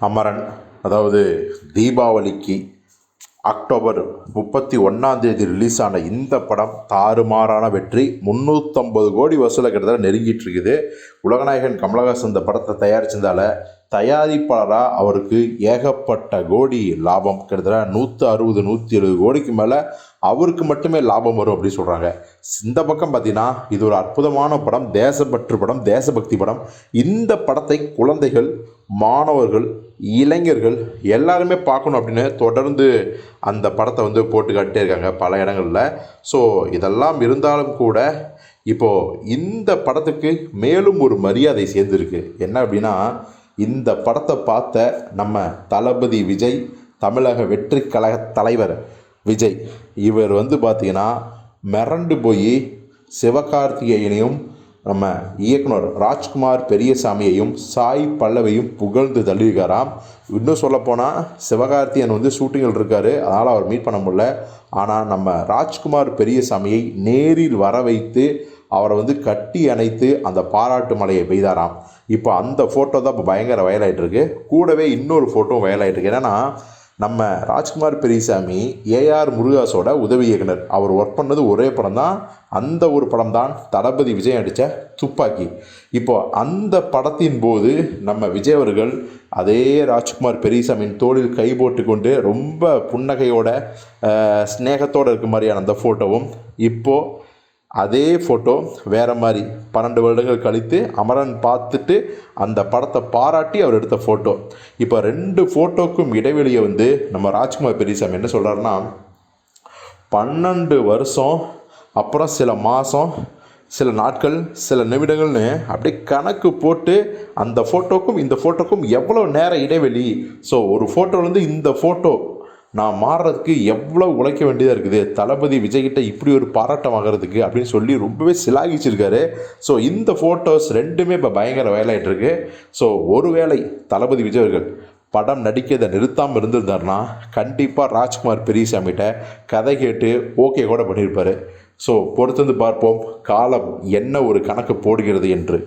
அமரன் அதாவது தீபாவளிக்கு அக்டோபர் முப்பத்தி ஒன்றாம் தேதி ரிலீஸ் ஆன இந்த படம் தாறுமாறான வெற்றி. முந்நூற்றம்பது கோடி வசூலை கிட்டத்தட்ட நெருங்கிட்டு இருக்குது. உலகநாயகன் கமலஹாசன் இந்த படத்தை தயாரிச்சிருந்தால தயாரிப்பாளராக அவருக்கு ஏகப்பட்ட கோடி லாபம். கிட்டத்தட்ட நூற்று அறுபது நூற்றி எழுபது கோடிக்கு மேலே அவருக்கு மட்டுமே லாபம் வரும் அப்படின்னு சொல்கிறாங்க இந்த பக்கம் பார்த்தீங்கன்னா இது ஒரு அற்புதமான படம். தேசப்பற்று படம் தேசபக்தி படம். இந்த படத்தை குழந்தைகள் மாணவர்கள் இளைஞர்கள் எல்லாருமே பார்க்கணும் அப்படின்னு தொடர்ந்து அந்த படத்தை வந்து போட்டு காட்டிட்டே இருக்காங்க பல இடங்களில். ஸோ இதெல்லாம் இருந்தாலும் கூட இப்போது இந்த படத்துக்கு மேலும் ஒரு மரியாதை சேர்ந்துருக்கு. என்ன அப்படின்னா இந்த படத்தை பார்த்த நம்ம தளபதி விஜய் தமிழக வெற்றி கழக தலைவர் விஜய். இவர் வந்து பார்த்திங்கன்னா மிரண்டு போய் சிவகார்த்திகேயனையும் நம்ம இயக்குனர் ராஜ்குமார் பெரியசாமியையும் சாய் பல்லவையும் புகழ்ந்து தள்ளியிருக்காராம். இன்னும் சொல்லப்போனால் சிவகார்த்தியன் வந்து ஷூட்டிங்கில் இருக்கார் அதனால் அவர் மீட் பண்ண முடியல. ஆனால் நம்ம ராஜ்குமார் பெரியசாமியை நேரில் வர வைத்து அவரை வந்து கட்டி அணைத்து அந்த பாராட்டு மலையை பெய்தாராம். இப்போ அந்த ஃபோட்டோ தான் இப்போ பயங்கர வயலாகிட்டுருக்கு கூடவே இன்னொரு ஃபோட்டோவும் வயலாகிட்டுருக்கு என்னென்னா நம்ம ராஜ்குமார் பெரியசாமி ஏஆர் முருகாஸோட உதவி இயக்குனர். அவர் ஒர்க் பண்ணது ஒரே படம் தான். அந்த ஒரு படம் தான் தளபதி விஜய் அடித்த துப்பாக்கி. இப்போ அந்த படத்தின் போது நம்ம விஜய் அவர்கள் அதே ராஜ்குமார் பெரியசாமியின் தோளில் கை போட்டு கொண்டு ரொம்ப புன்னகையோட ஸ்நேகத்தோடு இருக்க மாதிரியான அந்த ஃபோட்டோவும் இப்போது அதே ஃபோட்டோ வேறு மாதிரி பன்னெண்டு வருடங்கள் கழித்து அமரன் பார்த்துட்டு அந்த படத்தை பாராட்டி அவர் எடுத்த ஃபோட்டோ இப்போ ரெண்டு ஃபோட்டோக்கும் இடைவெளியை வந்து நம்ம ராஜ்குமார் பெரியசாமி என்ன சொல்கிறாருன்னா பன்னெண்டு வருஷம் அப்புறம் சில மாதம் சில நாட்கள் சில நிமிடங்கள்னு அப்படியே கணக்கு போட்டு அந்த ஃபோட்டோக்கும் இந்த ஃபோட்டோக்கும் எவ்வளோ நேர இடைவெளி? ஸோ ஒரு ஃபோட்டோலேருந்து இந்த ஃபோட்டோ நான் மாறுறதுக்கு எவ்வளோ உழைக்க வேண்டியதாக இருக்குது? தளபதி விஜய்கிட்ட இப்படி ஒரு பாராட்டம் வாங்குறதுக்கு அப்படின்னு சொல்லி ரொம்பவே சிலாகிச்சிருக்காரு. ஸோ இந்த ஃபோட்டோஸ் ரெண்டுமே இப்போ பயங்கர வயலாகிட்டு இருக்கு ஸோ ஒருவேளை தளபதி விஜய் அவர்கள் படம் நடிக்கிறதை நிறுத்தாமல் இருந்திருந்தாருன்னா கண்டிப்பாக ராஜ்குமார் பெரியசாமிகிட்ட கதை கேட்டு ஓகே கூட பண்ணியிருப்பார். ஸோ பொறுத்திருந்து பார்ப்போம். காலம் என்ன ஒரு கணக்கு போடுகிறது என்று.